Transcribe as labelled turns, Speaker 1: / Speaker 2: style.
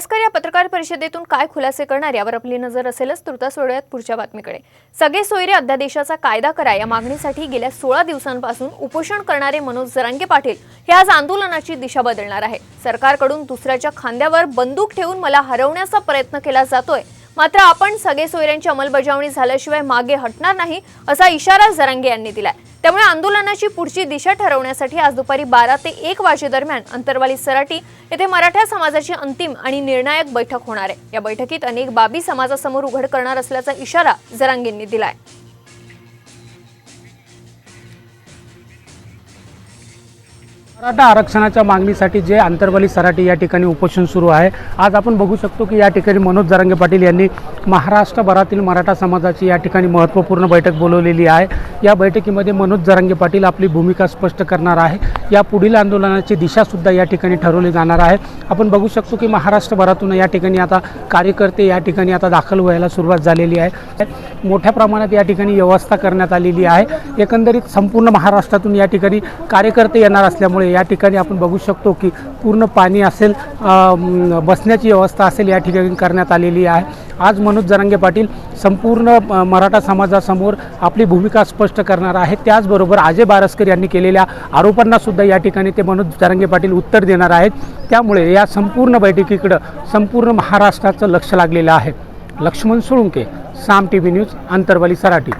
Speaker 1: वयस्कर या पत्रकार परिषदेतून काय खुलासे करणार यावर आपली नजर असेलच तुर्तास वळूयात पुढच्या बातमीकडे. सगळे सोयरे अध्यादेशाचा कायदा करा या मागणीसाठी गेल्या सोळा दिवसांपासून उपोषण करणारे मनोज जरांगे पाटील हे आज आंदोलनाची दिशा बदलणार आहे सरकारकडून दुसऱ्याच्या खांद्यावर बंदूक ठेवून मला हरवण्याचा प्रयत्न केला जातोय. मात्र आपण सगळे सोयऱ्यांची अंमलबजावणी झाल्याशिवाय मागे हटणार नाही असा इशारा जरांगे यांनी दिलाय. त्यामुळे आंदोलनाची पुढची दिशा ठरवण्यासाठी आज दुपारी बारा ते एक वाजेदरम्यान अंतरवाली सराटी येथे मराठा समाजाची अंतिम आणि निर्णायक बैठक होणार आहे. या बैठकीत अनेक बाबी समाजासमोर उघड करणार असल्याचा इशारा जरांगेंनी दिलाय.
Speaker 2: मराठा आरक्षणाच्या मागणीसाठी जे आंतरवाली सराटी या ठिकाणी उपोषण सुरू आहे आज आपण बघू शकतो की या ठिकाणी मनोज जरांगे पाटील यांनी महाराष्ट्रभरातील मराठा समाजाची या ठिकाणी महत्त्वपूर्ण बैठक बोलवलेली आहे. या बैठकीमध्ये मनोज जरांगे पाटील आपली भूमिका स्पष्ट करणार आहे. या पुढील आंदोलनाची दिशासुद्धा या ठिकाणी ठरवली जाणार आहे. आपण बघू शकतो की महाराष्ट्रभरातून या ठिकाणी आता कार्यकर्ते या ठिकाणी आता दाखल व्हायला सुरुवात झालेली आहे. मोठ्या प्रमाणात या ठिकाणी व्यवस्था करण्यात आलेली आहे. एकंदरीत संपूर्ण महाराष्ट्रातून या ठिकाणी कार्यकर्ते येणार असल्यामुळे या ठिकाणी आपण बघू शकतो की पूर्ण पाणी असेल बसण्याची व्यवस्था असेल या ठिकाणी करण्यात आलेली आहे. आज मनोज जरांगे पाटील संपूर्ण मराठा समाजासमोर आपली भूमिका स्पष्ट करणार आहे त्याचबरोबर अजय बारसकर यांनी केलेल्या आरोपांना सुद्धा या ठिकाणी ते मनोज जारंगे पाटील उत्तर देणार आहेत. त्यामुळे या संपूर्ण बैठकीकडं संपूर्ण महाराष्ट्राचं लक्ष लागलेलं आहे. Laxman Solunke Saam T V news Antarwali Sarati.